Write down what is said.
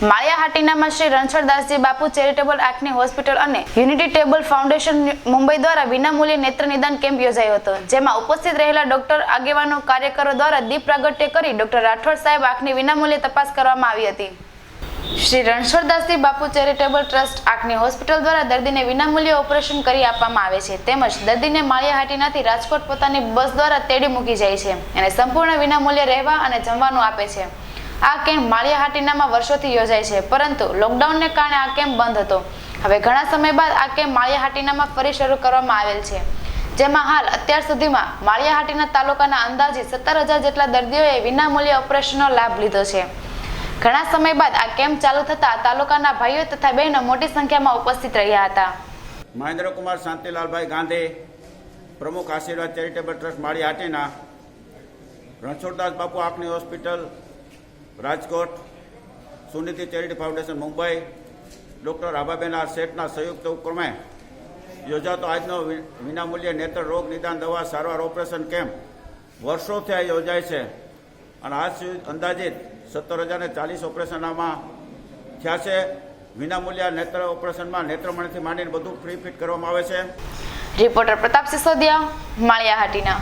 માળિયાહાટીનામાં શ્રી રણછોડદાસજી બાપુ charitable આંખની hospital અને unity table foundation Mumbai દ્વારા વિનામૂલ્યે નેત્ર નિદાન કેમ્પ યોજાયો હતો, જેમાં ઉપસ્થિત રહેલા ડોક્ટર, આગેવાનો, કાર્યકરો દ્વારા દીપ પ્રાગટ્ય કરી ડોક્ટર રાઠોડ સાહેબ આંખની વિનામૂલ્યે તપાસ કરવામાં આવી હતી. શ્રી રણછોડદાસજી બાપુ ચેરિટેબલ ટ્રસ્ટ આંખની હોસ્પિટલ દ્વારા દર્દીને વિનામૂલ્યે ઓપરેશન કરી આપવામાં આવે છે, તેમજ દર્દીને માળિયાહાટીનાથી રાજકોટ પોતાની બસ દ્વારા તેડી મૂકી જાય છે અને સંપૂર્ણ વિનામૂલ્યે રહેવા અને જમવાનું આપે છે. આ કેમ્પ માળિયાહાટીનામાં વર્ષોથી યોજાય છે, પરંતુ લોકડાઉનને કારણે આ કેમ્પ બંધ હતો. હવે ઘણા સમય બાદ આ કેમ્પ માળિયાહાટીનામાં ફરી શરૂ કરવામાં આવેલ છે. જેમાં હાલ અત્યાર સુધીમાં માળિયાહાટીના તાલુકાના અંદાજે સત્તર હજાર જેટલા દર્દીઓએ વિનામૂલ્યે ઓપરેશનનો લાભ લીધો છે. ઘણા સમય બાદ આ કેમ્પ ચાલુ થતા તાલુકાના ભાઈઓ તથા બહેનો મોટી સંખ્યામાં ઉપસ્થિત રહ્યા હતા. મહેન્દ્રકુમાર શાંતિલાલભાઈ ગાંધી, પ્રમુખ આશીર્વાદ ચેરિટેબલ ટ્રસ્ટ માળી હાટીના રણછોડદાસ બાપુ આંખની hospital Rajkot Sunidhi charity foundation, Mumbai. Doctor Abhaben R Shethna સંયુક્ત ઉપક્રમે યોજાતો આજનો વિનામૂલ્ય નેત્ર રોગ નિદાન દવા સારવાર ઓપરેશન કેમ્પ વર્ષોથી આ યોજાય છે. અને આજ સુધી અંદાજિત સત્તર હજારને ચાલીસ ઓપરેશન આમાં થયા છે. વિનામૂલ્ય નેત્ર ઓપરેશનમાં નેત્રમણીથી માંડીને બધું ફ્રી ફિટ કરવામાં આવે છે. રિપોર્ટર પ્રતાપ સિસોદિયા માળિયાહાટીના.